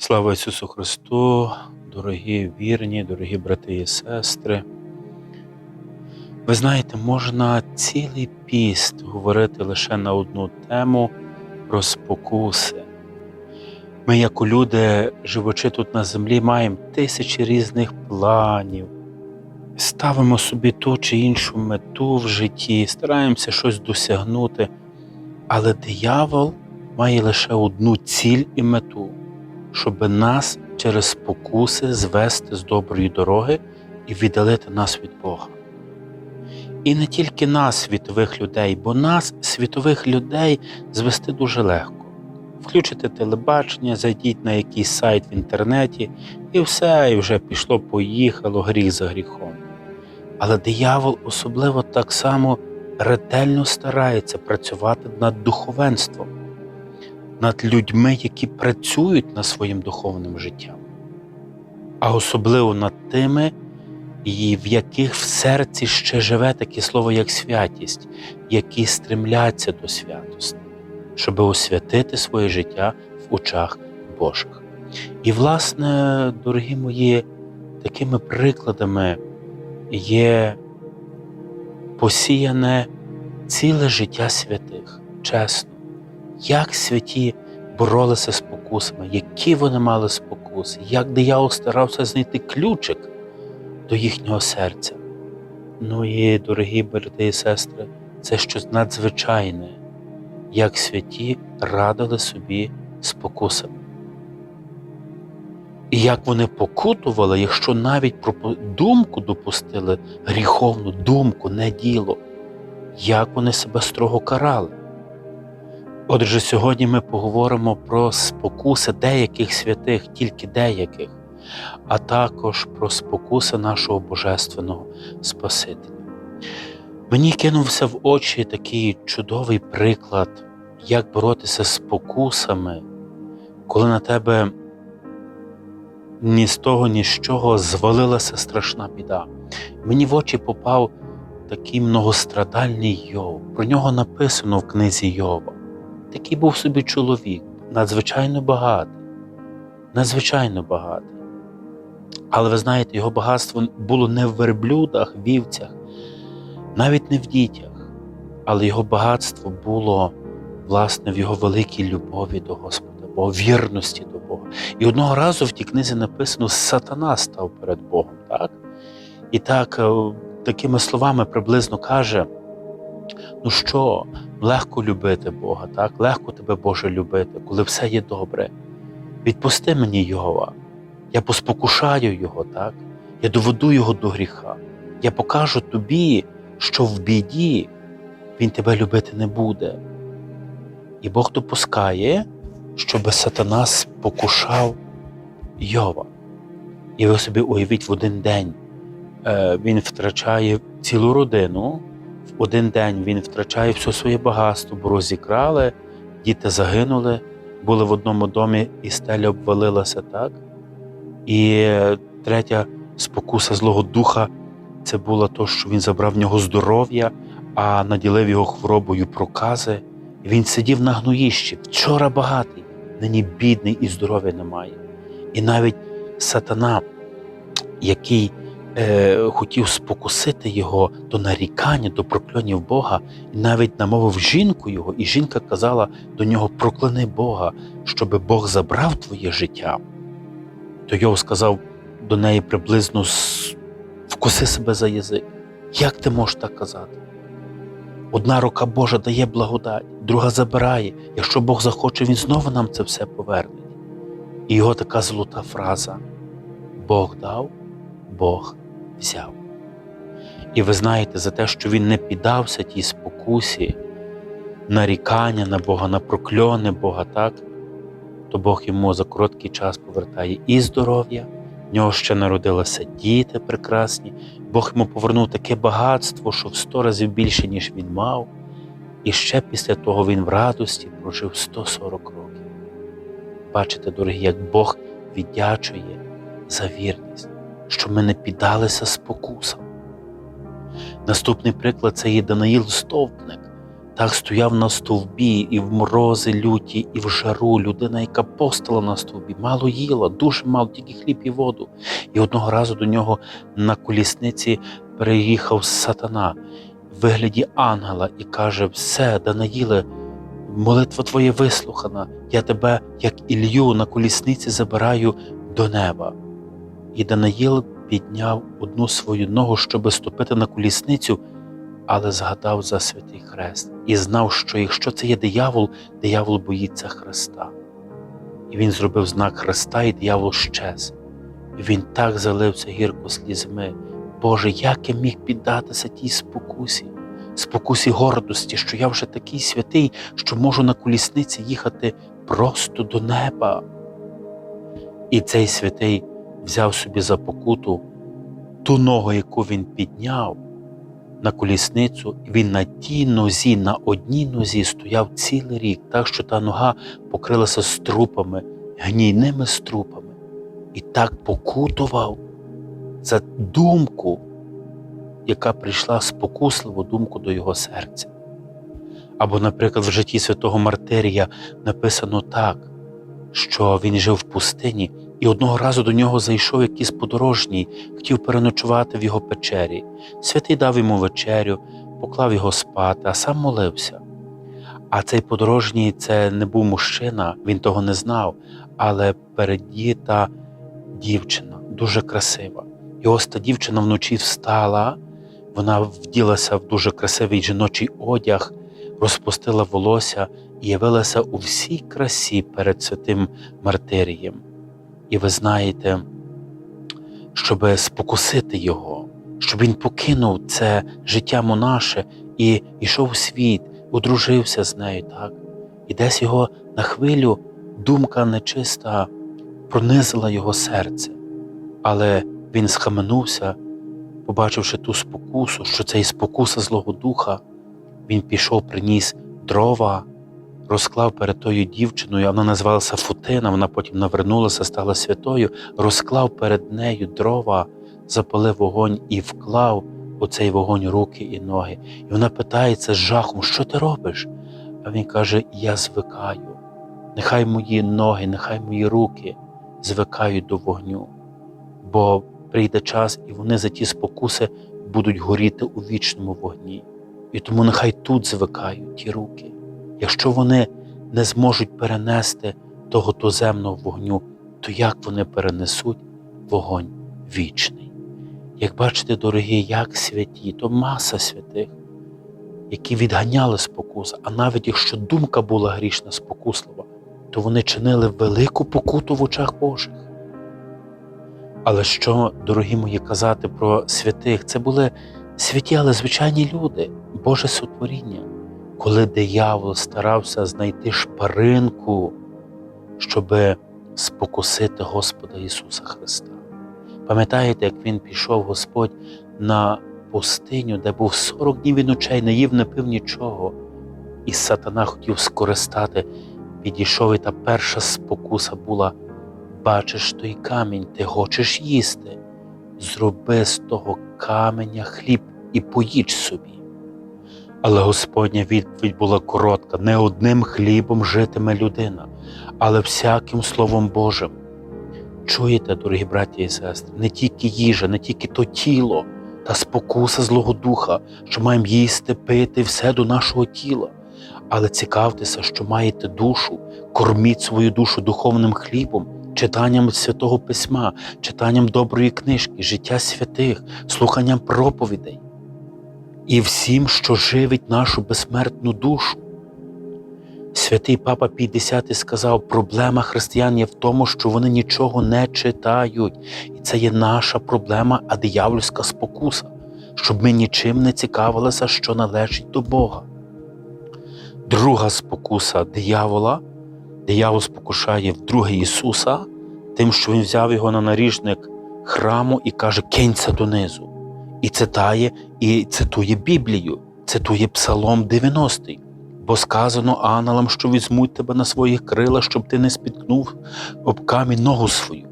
Слава Ісусу Христу, дорогі вірні, дорогі брати і сестри. Ви знаєте, можна цілий піст говорити лише на одну тему про спокуси. Ми, як люди, живучи тут на землі, маємо тисячі різних планів, ставимо собі ту чи іншу мету в житті, стараємося щось досягнути, але диявол має лише одну ціль і мету щоб нас через спокуси звести з доброї дороги і віддалити нас від Бога. І не тільки нас, світових людей, бо нас, світових людей, звести дуже легко. Включите телебачення, зайдіть на якийсь сайт в інтернеті, і все, і вже пішло, поїхало гріх за гріхом. Але диявол особливо так само ретельно старається працювати над духовенством над людьми, які працюють над своїм духовним життям, а особливо над тими, і в яких в серці ще живе таке слово, як святість, які стремляться до святості, щоб освятити своє життя в очах Божих. І, власне, дорогі мої, такими прикладами є посіяне ціле життя святих, чесно як святі боролися з покусами, які вони мали спокуси, як диявол старався знайти ключик до їхнього серця. Ну і, дорогі брати і сестри, це щось надзвичайне, як святі радили собі спокусами. І як вони покутували, якщо навіть про думку допустили гріховну думку, не діло, як вони себе строго карали. Отже, сьогодні ми поговоримо про спокуси деяких святих, тільки деяких, а також про спокуси нашого Божественного Спасителя. Мені кинувся в очі такий чудовий приклад, як боротися з спокусами, коли на тебе ні з того, ні з чого звалилася страшна біда. Мені в очі попав такий многострадальний Йов. Про нього написано в книзі Йова. Такий був собі чоловік, надзвичайно багатий, надзвичайно багатий. Але ви знаєте, його багатство було не в верблюдах, вівцях, навіть не в дітях, але його багатство було, власне, в його великій любові до Господа, Бога, вірності до Бога. І одного разу в тій книзі написано, сатана став перед Богом. так? І так, е, такими словами приблизно каже: ну що, легко любити Бога, так? легко тебе Боже любити, коли все є добре. Відпусти мені Його, я поспокушаю Його, так? я доведу Його до гріха. Я покажу тобі, що в біді Він тебе любити не буде. І Бог допускає, щоб сатана спокушав Йова. І ви собі уявіть в один день е, він втрачає цілу родину, один день він втрачає все своє багатство, бо розікрали, діти загинули, були в одному домі, і стеля обвалилася так. І третя спокуса Злого Духа це було то, що він забрав в нього здоров'я, а наділив його хворобою прокази. Він сидів на гноїщі, вчора багатий, нині бідний і здоров'я немає. І навіть сатана, який е, хотів спокусити його до нарікання, до прокльонів Бога, і навіть намовив жінку його, і жінка казала до нього: прокляни Бога, щоб Бог забрав твоє життя. То Йов сказав до неї приблизно вкуси себе за язик. Як ти можеш так казати? Одна рука Божа дає благодать, друга забирає. Якщо Бог захоче, Він знову нам це все поверне. І його така золота фраза: Бог дав, Бог взяв. І ви знаєте, за те, що він не піддався тій спокусі, нарікання на Бога, на прокльони Бога, так, то Бог йому за короткий час повертає і здоров'я, в нього ще народилися діти прекрасні, Бог йому повернув таке багатство, що в сто разів більше, ніж він мав. І ще після того він в радості прожив 140 років. Бачите, дорогі, як Бог віддячує за вірність що ми не піддалися спокусам. Наступний приклад це є Данаїл Стовпник, так стояв на стовбі і в морози люті, і в жару. Людина, яка постала на стовбі, мало їла, дуже мало, тільки хліб і воду. І одного разу до нього на колісниці переїхав сатана в вигляді ангела і каже: Все, Данаїле, молитва твоя вислухана, я тебе, як Ілью, на колісниці забираю до неба. І Данаїл підняв одну свою ногу, щоби ступити на колісницю, але згадав за святий хрест і знав, що якщо це є диявол, диявол боїться Христа. І він зробив знак Христа, і диявол щез. І він так залився гірко слізьми. Боже, як я міг піддатися тій спокусі, спокусі гордості, що я вже такий святий, що можу на колісниці їхати просто до неба. І цей святий взяв собі за покуту ту ногу, яку він підняв на колісницю, і він на тій нозі, на одній нозі стояв цілий рік, так що та нога покрилася струпами, гнійними струпами, і так покутував за думку, яка прийшла спокусливу думку до його серця. Або, наприклад, в житті святого Мартирія написано так, що він жив в пустині, і одного разу до нього зайшов якийсь подорожній, хотів переночувати в його печері. Святий дав йому вечерю, поклав його спати, а сам молився. А цей подорожній це не був мужчина, він того не знав, але передіта дівчина, дуже красива. І ось та дівчина вночі встала, вона вділася в дуже красивий жіночий одяг, розпустила волосся і явилася у всій красі перед святим Мартирієм. І ви знаєте, щоб спокусити його, щоб він покинув це життя монаше і йшов у світ, одружився з нею, так? І десь його на хвилю думка нечиста пронизила його серце. Але він схаменувся, побачивши ту спокусу, що це і спокуса Злого Духа, він пішов, приніс дрова, розклав перед тою дівчиною, вона називалася Футина, вона потім навернулася, стала святою, розклав перед нею дрова, запалив вогонь і вклав у цей вогонь руки і ноги. І вона питається з жахом, що ти робиш? А він каже: Я звикаю. Нехай мої ноги, нехай мої руки звикають до вогню, бо прийде час, і вони за ті спокуси будуть горіти у вічному вогні. І тому нехай тут звикають ті руки. Якщо вони не зможуть перенести того туземного вогню, то як вони перенесуть вогонь вічний? Як бачите, дорогі, як святі, то маса святих, які відганяли спокус, а навіть якщо думка була грішна, спокуслива, то вони чинили велику покуту в очах Божих. Але що, дорогі мої, казати про святих? Це були святі, але звичайні люди, Боже сотворіння, коли диявол старався знайти шпаринку, щоб спокусити Господа Ісуса Христа. Пам'ятаєте, як Він пішов Господь на пустиню, де був 40 днів і ночей, не їв, не пив нічого, і сатана хотів скористати, підійшов, і та перша спокуса була бачиш той камінь, ти хочеш їсти, зроби з того каменя хліб і поїж собі. Але Господня відповідь була коротка: не одним хлібом житиме людина, але всяким Словом Божим. Чуєте, дорогі браті і сестри, не тільки їжа, не тільки то тіло та спокуса Злого Духа, що маємо їсти, пити все до нашого тіла, але цікавтеся, що маєте душу, корміть свою душу духовним хлібом, читанням святого письма, читанням доброї книжки, життя святих, слуханням проповідей і всім, що живить нашу безсмертну душу. Святий Папа Пій сказав, проблема християн є в тому, що вони нічого не читають, і це є наша проблема, а диявольська спокуса, щоб ми нічим не цікавилися, що належить до Бога. Друга спокуса диявола, диявол спокушає вдруге Ісуса, тим, що Він взяв його на наріжник храму і каже, кинься донизу. І цитає, і цитує Біблію, цитує Псалом 90 бо сказано ангелам, що візьмуть тебе на своїх крилах, щоб ти не спіткнув об камінь ногу свою.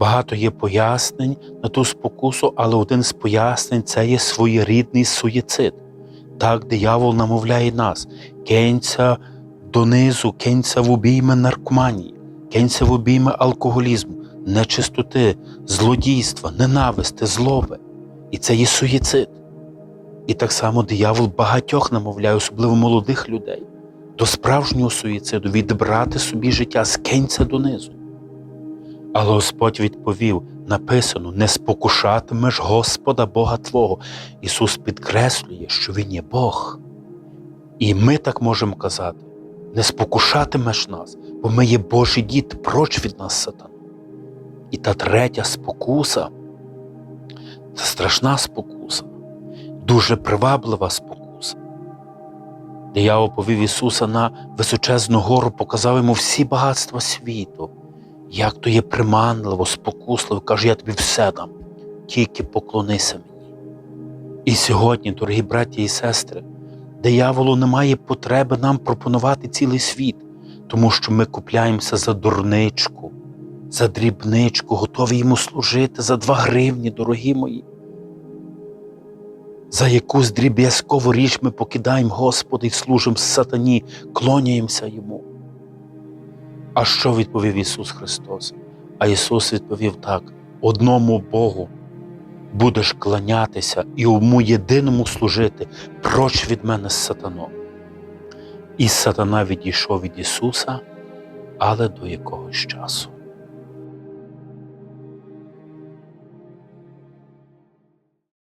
Багато є пояснень на ту спокусу, але один з пояснень це є своєрідний суєцид. Так диявол намовляє нас, кинься донизу, кинься в обійми наркоманії, кинься в обійми алкоголізму, нечистоти, злодійства, ненависти, злоби. І це є суїцид. І так само диявол багатьох намовляє, особливо молодих людей, до справжнього суїциду, відбрати собі життя, скинься донизу. Але Господь відповів: написано: не спокушатимеш Господа Бога Твого. Ісус підкреслює, що Він є Бог. І ми так можемо казати: не спокушатимеш нас, бо ми є Божі діти, проч від нас сатана. І та третя спокуса це страшна спокуса, дуже приваблива спокуса. Диявол повів Ісуса на височезну гору, показав йому всі багатства світу, як то є приманливо, спокусливо, каже, я тобі все дам, тільки поклонися мені. І сьогодні, дорогі браті і сестри, дияволу немає потреби нам пропонувати цілий світ, тому що ми купляємося за дурничку, за дрібничку, готові йому служити за два гривні, дорогі мої. За якусь дріб'язкову річ ми покидаємо Господа і служимо сатані, клоняємося йому. А що відповів Ісус Христос? А Ісус відповів так: одному Богу будеш кланятися і йому єдиному служити, проч від мене з сатаном. І сатана відійшов від Ісуса, але до якогось часу.